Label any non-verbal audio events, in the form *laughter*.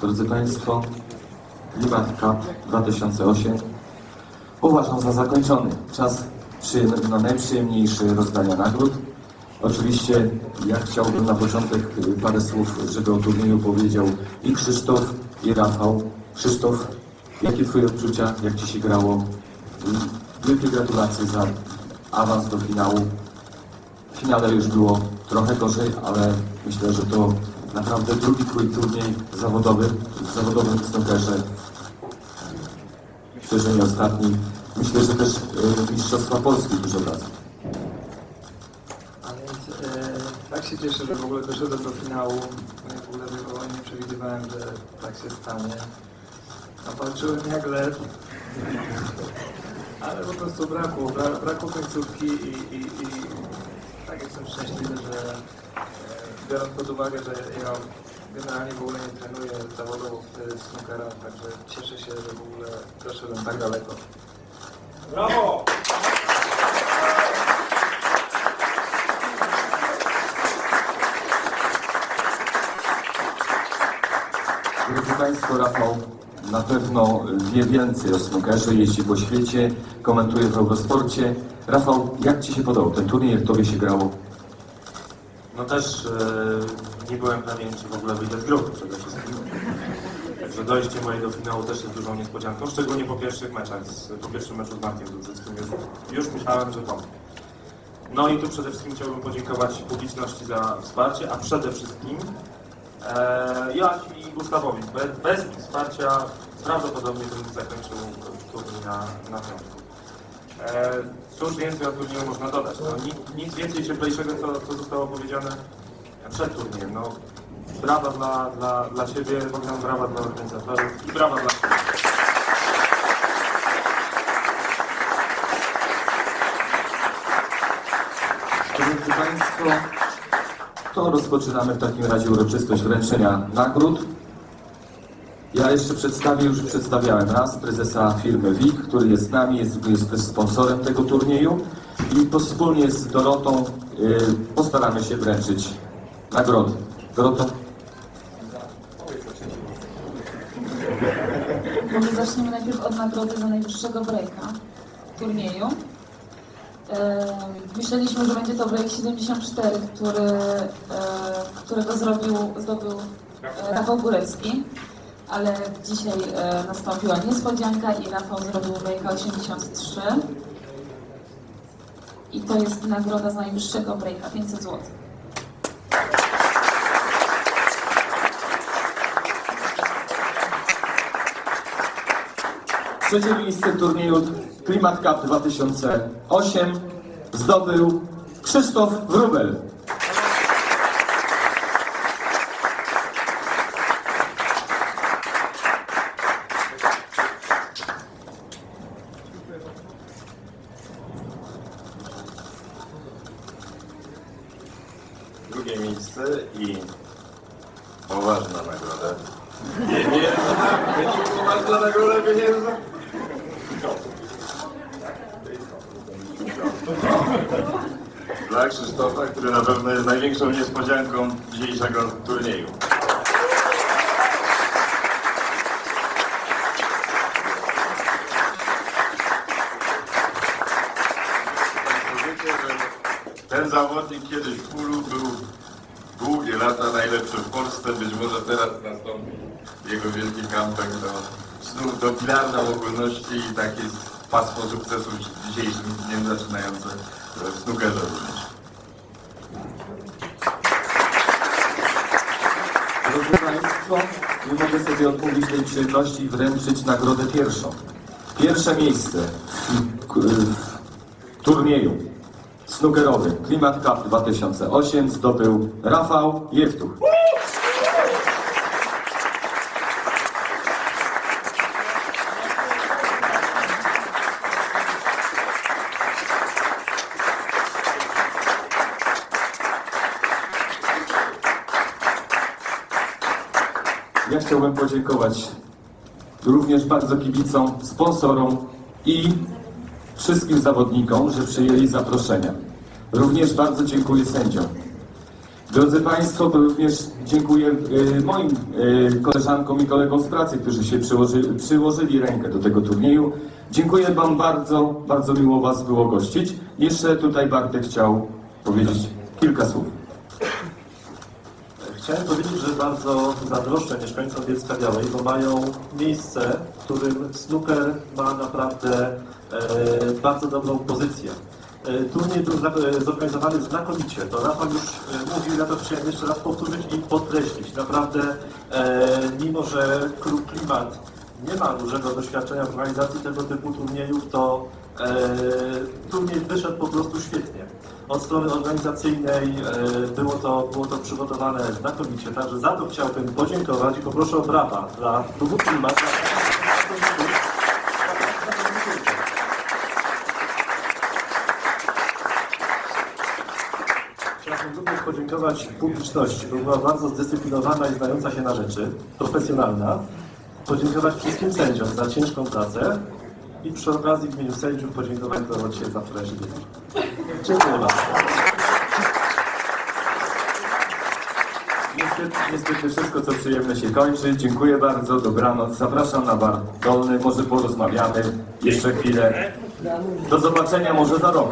Drodzy Państwo, Klimat Cup 2008 uważam za zakończony. Czas na najprzyjemniejszy rozdania nagród. Oczywiście ja chciałbym na początek y, parę słów, żeby o turnieju powiedział i Krzysztof, i Rafał. Krzysztof, jakie Twoje odczucia, jak Ci się grało? Y, Wielkie gratulacje za awans do finału. W finale już było trochę gorzej, ale myślę, że to naprawdę drugi Twój turniej zawodowy, w zawodowym snookerze. Myślę, że nie ostatni. Myślę, że też y, Mistrzostwa Polski dużo razy. A więc e, tak się cieszę, że w ogóle doszedłem do finału. Ja w ogóle tego nie przewidywałem, że tak się stanie. A walczyłem jak lew. *laughs* Ale po prostu brakło, bra, brakło końcówki i, i, i tak jestem szczęśliwy, że biorąc pod uwagę, że ja generalnie w ogóle nie trenuję zawodowo w snookera, także cieszę się, że w ogóle doszedłem tak daleko. Brawo! Drodzy Państwo, Rafał na pewno wie więcej o snookerze, jeździ po świecie, komentuje w Eurosporcie. Rafał, jak Ci się podobał ten turniej, jak Tobie się grało? No też e, nie byłem pewien, czy w ogóle wyjdę z grupy przede wszystkim. Także dojście moje do finału też jest dużą niespodzianką, szczególnie po pierwszych meczach, z, po pierwszym meczu z Markiem Dłużyckim już, już myślałem, że to. No i tu przede wszystkim chciałbym podziękować publiczności za wsparcie, a przede wszystkim e, i Gustawowi. Bez, bez ich wsparcia prawdopodobnie bym zakończył turniej na, na piątku. E, cóż więcej o turnieju można dodać? No, nic, nic więcej cieplejszego, co, co zostało powiedziane przed turniejem. No, brawa dla, dla, dla siebie, Bogdan, brawa dla organizatorów i brawa dla Drodzy Państwo, to rozpoczynamy w takim razie uroczystość wręczenia nagród. Ja jeszcze przedstawię, już przedstawiałem raz prezesa firmy WIK, który jest z nami, jest, jest też sponsorem tego turnieju i po, wspólnie z Dorotą y, postaramy się wręczyć nagrody. Doroto, Może zaczniemy najpierw od nagrody za najwyższego breaka turnieju. E, Myśleliśmy, że będzie to break 74, który, e, którego zrobił, zdobył e, Rafał Górecki, ale dzisiaj e, nastąpiła niespodzianka i Rafał zrobił breaka 83. I to jest nagroda za najwyższego breaka, 500 zł. Trzecie miejsce turnieju Klimat Cup 2008 zdobył Krzysztof Wrubel. Drugie miejsce i poważna nagroda. Nie, nie, będzie poważna nagroda pieniężna. Dla Krzysztofa, który na pewno jest największą niespodzianką dzisiejszego turnieju. Wiecie, że zawodnik kiedyś w Hulu był długie lata najlepszy w Polsce. Być może teraz nastąpi jego wielki comeback do, znów do pilarna ogólności i taki pasmo sukcesu dzisiejszym dniem zaczynające w snookerze również. Drodzy Państwo, nie mogę sobie odmówić tej przyjemności i wręczyć nagrodę pierwszą. Pierwsze miejsce w, w turnieju snookerowym Klimat Cup 2008 zdobył Rafał Jewtuch. Ja chciałbym podziękować również bardzo kibicom, sponsorom i wszystkim zawodnikom, że przyjęli zaproszenia. Również bardzo dziękuję sędziom. Drodzy Państwo, to również dziękuję y, moim y, koleżankom i kolegom z pracy, którzy się przyłożyli, przyłożyli rękę do tego turnieju. Dziękuję Wam bardzo, bardzo miło Was było gościć. Jeszcze tutaj Bartek chciał powiedzieć kilka słów. Chciałem powiedzieć, że bardzo zazdroszczę mieszkańcom Bielska Białej, bo mają miejsce, w którym snooker ma naprawdę e, bardzo dobrą pozycję. E, turniej był e, zorganizowany znakomicie. To Rafał już e, mówił, ja to chciałem jeszcze raz powtórzyć i podkreślić. Naprawdę, mimo że klub Klimat nie ma dużego doświadczenia w organizacji tego typu turniejów, to turniej wyszedł po prostu świetnie. Od strony organizacyjnej było to, było to przygotowane znakomicie, także za to chciałbym podziękować i poproszę o brawa dla klubu Klimat. Chciałbym również podziękować publiczności, bo była bardzo zdyscyplinowana i znająca się na rzeczy, profesjonalna. Podziękować wszystkim sędziom za ciężką pracę i przy okazji w imieniu sędziów podziękować Dorocie za wczorajszy. Dziękuję bardzo. Niestety, niestety wszystko co przyjemne się kończy. Dziękuję bardzo, dobranoc. Zapraszam na bar dolny, może porozmawiamy jeszcze chwilę. Do zobaczenia może za rok.